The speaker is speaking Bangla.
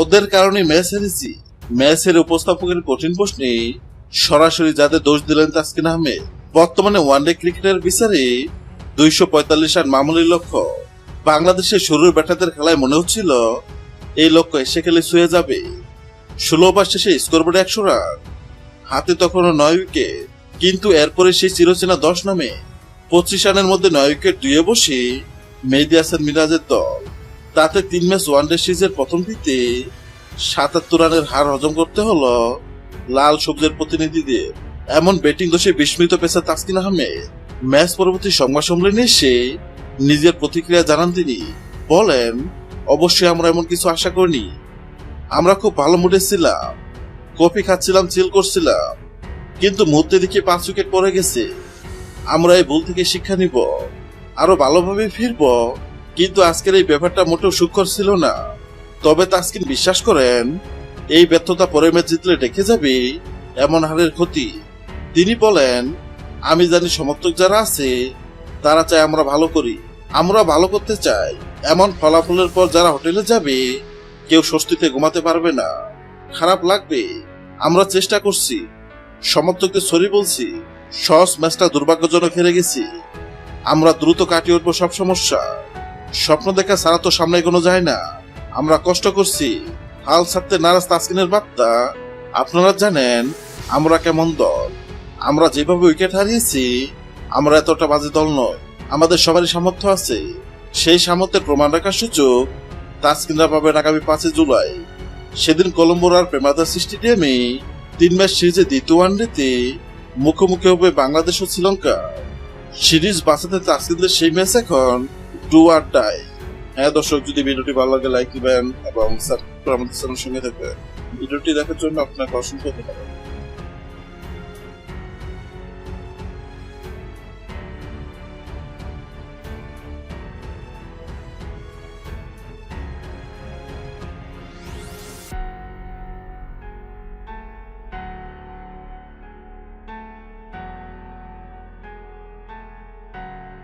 ওদের কারণে ম্যাচ হেরেছি ম্যাচের উপস্থাপকের কঠিন প্রশ্নে সরাসরি যাতে দোষ দিলেন তাসকিন আহমেদ। বর্তমানে ওয়ানডে ক্রিকেটের বিচারে দুইশো পঁয়তাল্লিশ রান মামুলি লক্ষ্য। বাংলাদেশের শুরুর ব্যাটারদের খেলায় মনে হচ্ছিল এই লক্ষ্য এসে খেলে ছুঁয়ে যাবে। ষোলো ওভার শেষে স্কোরবোর্ডে একশো রান, হাতে তখনও নয় উইকেট। কিন্তু এরপরে সেই চিরচেনা দশ নামে পঁচিশ রানের মধ্যে নয় উইকেট দুয়ে বসে মেহেদি হাসান মিরাজের দল। তাতে তিন ম্যাচ ওয়ানডে সিরিজের প্রথম দিতে সাতাত্তর রানের হার হজম করতে হলো লাল সবুজের প্রতিনিধিদের এমন ব্যাটিং দোষে বিস্মিত পেশা তাসকিন আহমেদ। ম্যাচ পরবর্তী সংবাদ সম্মেলনে এসে নিজের প্রতিক্রিয়া জানান তিনি। বলেন, অবশ্যই আমরা এমন কিছু আশা করিনি। আমরা খুব ভালো মুডে ছিলাম। কফি খাচ্ছিলাম চিল করছিলাম। কিন্তু মুহূর্তে দেখি পাঁচ উইকেট পড়ে গেছে। আমরা এই ভুল থেকে শিক্ষা নিব। আরও ভালোভাবে ফিরব। কিন্তু আজকের এই ব্যাপারটা মোটেও সুখকর ছিল না। তবে তাসকিন বিশ্বাস করেন, এই ব্যর্থতা পরে ম্যাচ জিতলে ডেকে যাবে এমন হারের ক্ষতি। তিনি বলেন, আমি জানি সমর্থক যারা আছে, তারা চায় আমরা ভালো করি। আমরা ভালো করতে চাই। এমন ফলাফলের পর যারা হোটেলে যাবে, কেউ স্বস্তিতে ঘুমাতে পারবে না। খারাপ লাগবে। আমরা চেষ্টা করছি। সমর্থকদের সরি বলছি। সহজ ম্যাচটা দুর্ভাগ্যজনক হেরে গেছি। আমরা দ্রুত কাটিয়ে উঠবো সব সমস্যা। স্বপ্ন দেখা ছাড়া তো সামনে কোনো যায় না। আমরা কষ্ট করছি। হাল ছাড়তে নারাজ তাসকিনের বার্তা। আপনারা জানেন, আমরা কেমন দল। আমরা যেভাবে উইকেট হারিয়েছি, আমরা এতটা বাজে দল নয়। আমাদের সবারই সামর্থ্য আছে। সেই সামর্থ্যের প্রমাণ রাখার সুযোগ তাসকিনরা পাবেন আগামী পাঁচই জুলাই। সেদিন কলম্বোর আর প্রেমাদার স্টেডিয়ামে তিন ম্যাচ সিরিজে দ্বিতীয় ওয়ানডেতে মুখোমুখি হবে বাংলাদেশ ও শ্রীলঙ্কা। সিরিজ বাঁচাতে তাসকিনদের সেই ম্যাচ এখন ডু আর ডাই হ্যাঁ দর্শক, যদি ভিডিওটি ভালো লাগে লাইক দিবেন এবং আমাদের সঙ্গে থাকবেন। ভিডিওটি দেখার জন্য আপনাকে অসংখ্য ধন্যবাদ।